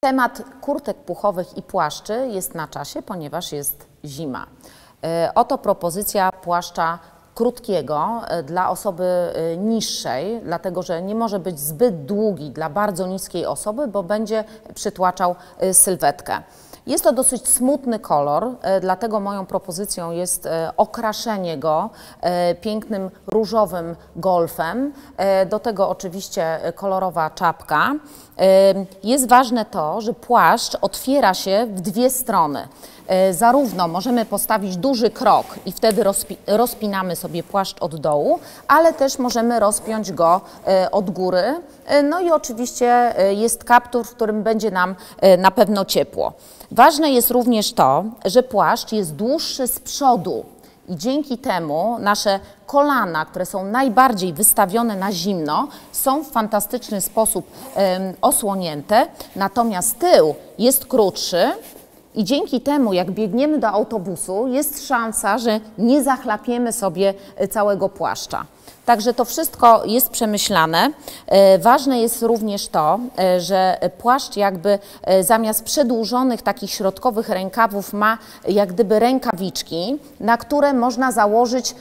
Temat kurtek puchowych i płaszczy jest na czasie, ponieważ jest zima. E, Oto propozycja płaszcza krótkiego e, dla osoby e, niższej, dlatego że nie może być zbyt długi dla bardzo niskiej osoby, bo będzie przytłaczał sylwetkę. Jest to dosyć smutny kolor, e, dlatego moją propozycją jest e, okraszenie go e, pięknym różowym golfem. Do tego oczywiście kolorowa czapka. Jest ważne to, że płaszcz otwiera się w dwie strony. E, Zarówno możemy postawić duży krok i wtedy rozpi- rozpinamy sobie płaszcz od dołu, ale też możemy rozpiąć go e, od góry. E, No i oczywiście jest kaptur, w którym będzie nam na pewno ciepło. Ważne jest również to, że płaszcz jest dłuższy z przodu i dzięki temu nasze kolana, które są najbardziej wystawione na zimno, są w fantastyczny sposób osłonięte, natomiast tył jest krótszy. I dzięki temu, jak biegniemy do autobusu, jest szansa, że nie zachlapiemy sobie e, całego płaszcza. Także to wszystko jest przemyślane. E, Ważne jest również to, e, że płaszcz jakby e, zamiast przedłużonych takich środkowych rękawów ma jak gdyby rękawiczki, na które można założyć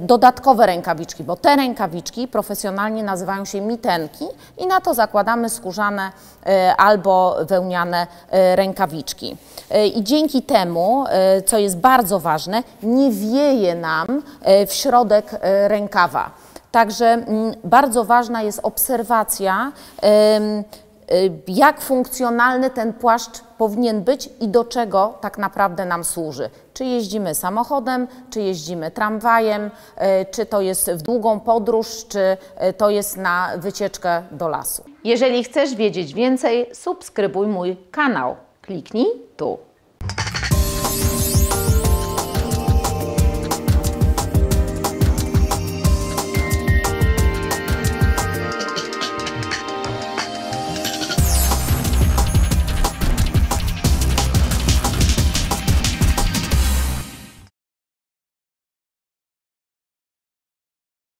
dodatkowe rękawiczki, bo te rękawiczki profesjonalnie nazywają się mitenki i na to zakładamy skórzane albo wełniane rękawiczki. I dzięki temu, co jest bardzo ważne, nie wieje nam w środek rękawa. Także mm, bardzo ważna jest obserwacja, y, jak funkcjonalny ten płaszcz powinien być i do czego tak naprawdę nam służy. Czy jeździmy samochodem, czy jeździmy tramwajem, e, czy to jest w długą podróż, czy e, to jest na wycieczkę do lasu. Jeżeli chcesz wiedzieć więcej, subskrybuj mój kanał. Kliknij tu.